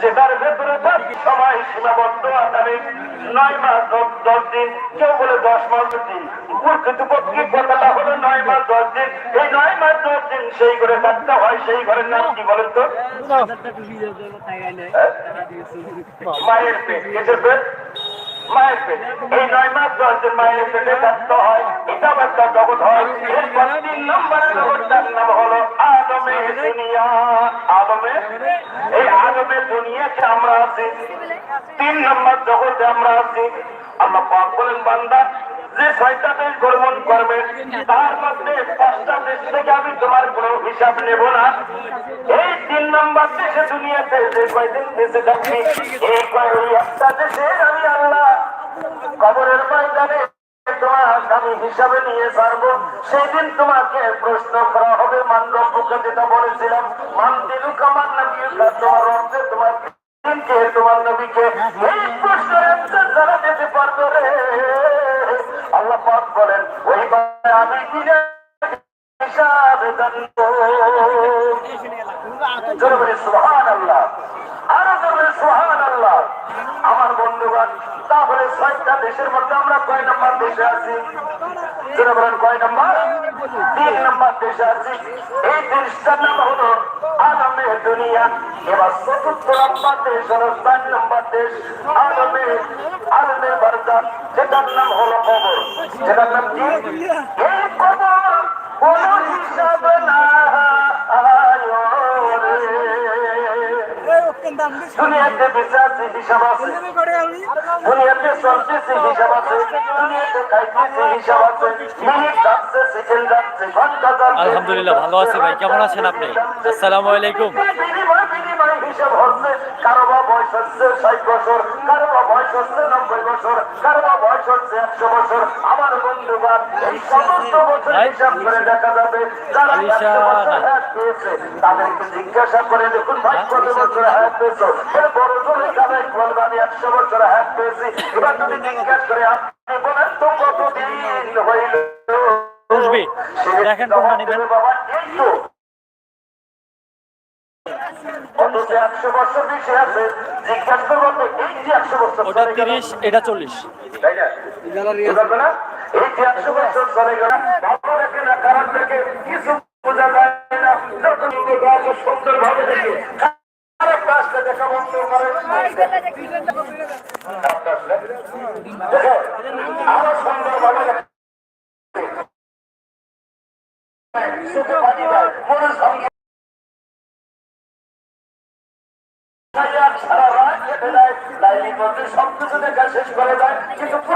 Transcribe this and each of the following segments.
যেটার ভেতরে বাকি সময় সীমাবদ্ধ আকারে নয় মাস দশ দশ দিন কেউ বলে দশ মাস দিন। কর্তৃপক্ষের কথাটা হলো নয় মাস দশ দিন। এই নয় মাস দশ দিন সেই ঘরে থাকতে হয় সেই ঘরের নাম কি বলেন তো? হ্যাঁ? মায়ের পেট কেটে পেট? যে ছয়টা দেশ ভ্রমণ করবে তার মধ্যে পাঁচটা দেশ থেকে আমি তোমার কোনো হিসাব নেব না এই তিন নম্বর দেশে দুনিয়াতে যে কয়দিন দেশে থাকবি, এই কয় একটা দেশে আমি আল্লাহ কবরের ময়দানে তোমার আমি হিসাবে নিয়ে ছাড়বো সেদিন তোমাকে প্রশ্ন করা হবে মান্ডবকে যেটা বলেছিলাম। মান দিলু নাকি তোমার অর্থে তোমার তোমার নবীকে। এই প্রশ্নের রে। আল্লাহ পাক বলেন, ওই আমি আল্লাহ আরও জোরে আল্লাহ আমার বন্ধুগণ তাহলে ছয়টা দেশের মধ্যে আমরা কয় নম্বর দেশে আছি? তিন দেশে আছি। এই দেশটার নাম হলো দুনিয়া। এবার চতুর্থ নম্বর দেশ হলো চার নম্বর দেশ, আলমে আলমে বারদান যেটার নাম হলো কবর। যেটার নাম কি? এই কবর। দুনিয়াতে বেঁচে আছে হিসাব আছে। দুনিয়াতে চলতেছে হিসাব আছে। দুনিয়াতে খাইতেছে হিসাব আছে। মিনিট যাচ্ছে সেকেন্ড যাচ্ছে ঘণ্টা যাচ্ছে। আলহামদুলিল্লাহ ভালো আছি ভাই। কেমন আছেন আপনি? আসসালামু আলাইকুম। হিসাব হচ্ছে কারও বা বয়স হচ্ছে ষাট বছর কারও বা বয়স হচ্ছে নব্বই বছর কারও বা বয়স হচ্ছে একশো বছর। আমার বন্ধুবান এই সমস্ত বছর হিসাব করে দেখা যাবে যারা না। পেয়েছে। তাদেরকে জিজ্ঞাসা করে দেখুন ভাই কত বছর হায়াত পেয়েছ? বড় জোরে সবাই বলবে আমি একশো বছর হায়াত পেয়েছি। এবার যদি জিজ্ঞাসা করে আপনি বলেন তো কতদিন হইল? দেখেন নিবেন। বাবা এই তো। অথচ একশো বছর বেশি আছে। জিজ্ঞাসা করব এই যে একশো বছর ওটা তিরিশ এটা চল্লিশ। তাই না? এই যে একশো বছর চলে গেল, ভালো দেখে না, খারাপ কিছু বোঝা যায় না, যত সুন্দর সুন্দরভাবে দেখে, আরও পানি দেয়, মনের সঙ্গে সারা রাত কেটে দেয়, লাইলি মধ্যে সবকিছু দেখা শেষ করে দেয়,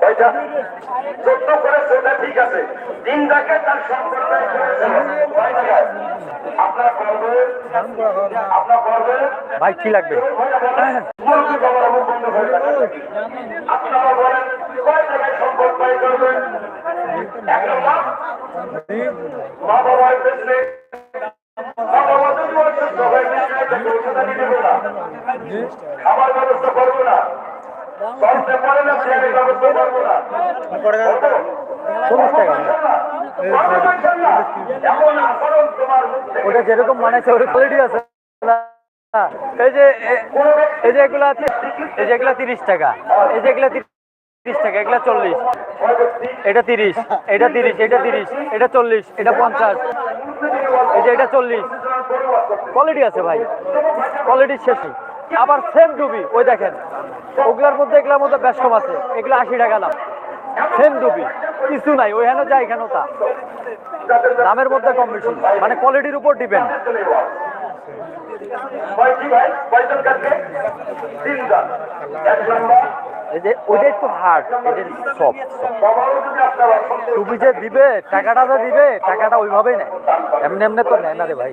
কয়টা? চোদ্দ করেছে ওটা ঠিক আছে। তিন তার সম্পর্ক আপনার করবে আপনার করবে ভাই কি লাগবে? মুরগি বাবার মুখ বন্ধ যাবে। আপনারা বলেন কয় টাকায় সম্পদ পাই করবেন মা বাবার পেছনে মা বাবা যদি অসুস্থ হয়ে যায় তাকে ওষুধ না। খাবার ওটা যেরকম মানাইছে ওটা কোয়ালিটি আছে এই যে এই যে এগুলো এই যে এগুলো তিরিশ টাকা, এই যে এগুলো তিরিশ টাকা, এগুলো চল্লিশ। এটা তিরিশ এটা তিরিশ এটা তিরিশ, এটা চল্লিশ, এটা পঞ্চাশ। এই যে এটা চল্লিশ। কোয়ালিটি আছে ভাই কোয়ালিটির শেষই। আবার সেম ডুবি ওই দেখেন। ওগুলার মধ্যে এগুলোর মধ্যে বেশ আছে। এগুলো আশি টাকা দাম। সেম ডুবি কিছু নাই, ওই ওইখানে যা এখানেও তা। দামের মধ্যে কম বেশি। মানে কোয়ালিটির উপর ডিপেন্ড কয়টি ভাই কয়জন কাটবে তিনজন এক নম্বর এই যে ওইটাই তো হার্ড সব টুপি যে দিবে, টাকাটা যে দিবে, টাকাটা ওইভাবেই নেয়। এমনি এমনি তো নেয় না রে ভাই।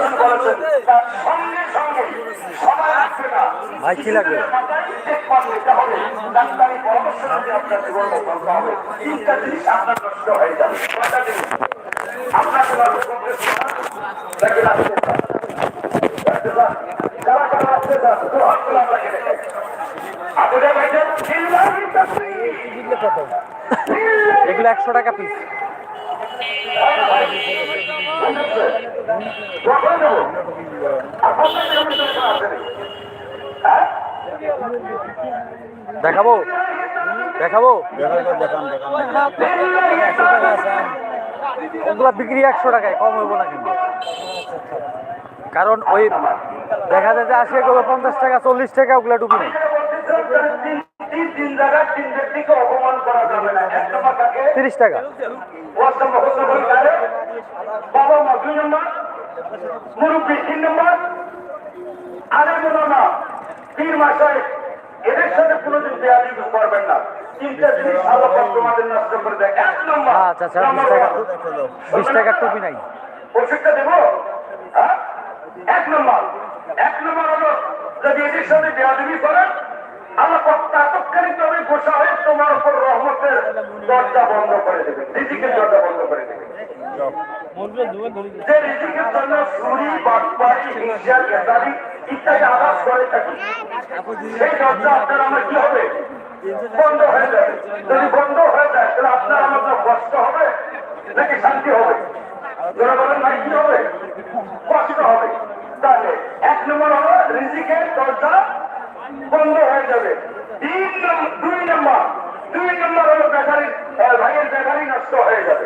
ভাই কি। এগুলো একশো টাকা পিস দেখাবো? দেখাবো? ওগুলা বিক্রি একশো টাকায়, কম হইব না কিন্তু। কারণ ওই দেখা যায় যে আশি এগুলো পঞ্চাশ টাকা, চল্লিশ টাকা, ওগুলা ডুবি নেই। তিন- তিন দুই নম্বর মুরব্বী তিন নম্বর আরে বলো না তিন মাসে এদের সাথে কোনোদিন বেয়াদি করবেন না। তিনটা জিনিস আল্লাহ তোমাদের নষ্ট করে দেয়। এক নম্বর আচ্ছা আচ্ছা বিশ টাকা one, বিশ টাকার টুপি নাই। ওষুধটা দেবো? হ্যাঁ? এক নম্বর এক নম্বর হলো যদি এটির সাথে বেয়াদবি করেন আল্লাহ তাৎক্ষণিক ভাবে গোসা হয়ে তোমার উপর রহমতের দরজা বন্ধ করে দেবে রিজিকের দরজা বন্ধ করে দেবে যে রিজিকের জন্য চুরি বাটপাড়ি হিংসা গেদারি ইত্যাদি আবাস করে থাকি। সেই দরজা আপনার আমার কি হবে? বন্ধ হয়ে যাবে যদি বন্ধ হয়ে যায় তাহলে আপনার আমার কষ্ট হবে নাকি শান্তি হবে? যারা বলেন ভাই কি হবে? কষ্ট হবে। তাহলে এক নম্বর হলো রিজিকের দরজা বন্ধ হয়ে যাবে তিন নম্বর দুই নম্বর দুই নম্বর হলো ব্যাটারি আহ, ভাইয়ের ব্যাটারি নষ্ট হয়ে যাবে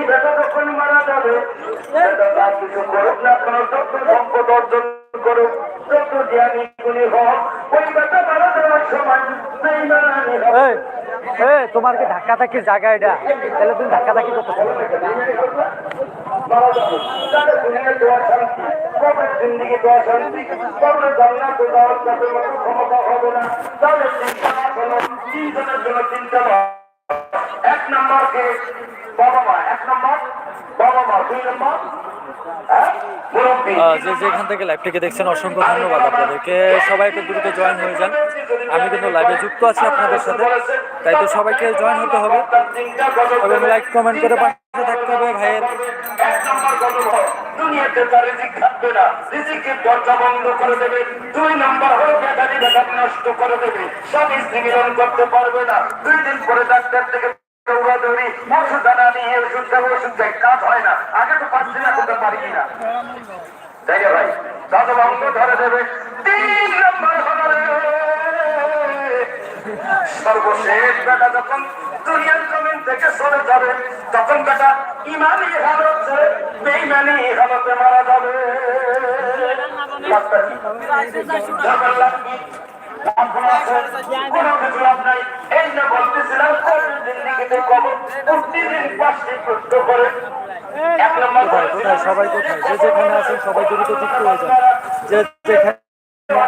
না। তাহলে চিন্তা না করো, তিনজনের জন্য চিন্তা না। এক নম্বর কে? বাবা মা। এক নম্বর? বাবা মা। দুই নম্বর? হ্যাঁ? যে যেখান থেকে লাইভটিকে দেখছেন অসংখ্য ধন্যবাদ আপনাদেরকে। সবাই একটু দ্রুত জয়েন হয়ে যান। আমি কিন্তু লাইভে যুক্ত আছি আপনাদের সাথে। তাই তো সবাইকে জয়েন হতে হবে। এবং লাইক কমেন্ট করে পাশে থাকতে হবে ভাইয়ের। দুনিয়াতে তার রিজিক থাকবে না। রিজিকের দরজা বন্ধ করে দেবে। দুই নম্বর হলো ব্যাটারি ব্যাটার নষ্ট করে দেবে। স্বামী স্ত্রী মিলন করতে পারবে না। দুই দিন পরে ডাক্তার থেকে দৌড়াদৌড়ি ওষুধ আনা নিয়ে ওষুধ দেবো ওষুধ দেয় কাজ হয় না। আগে তো না করতে পারি না। তাই ভাই? দাদা বন্ধ ধরে দেবে। তিন নম্বর হলো সর্বশেষ বেটা যখন দুনিয়ার জমিন থেকে চলে যাবে, তখন বেটা ইমানি হালতে বেইমানি হালতে মারা যাবে। সবাই কোথায়? যেখানে আছেন সবাই দ্রুত যুক্ত হয়ে যায় যে যেখানে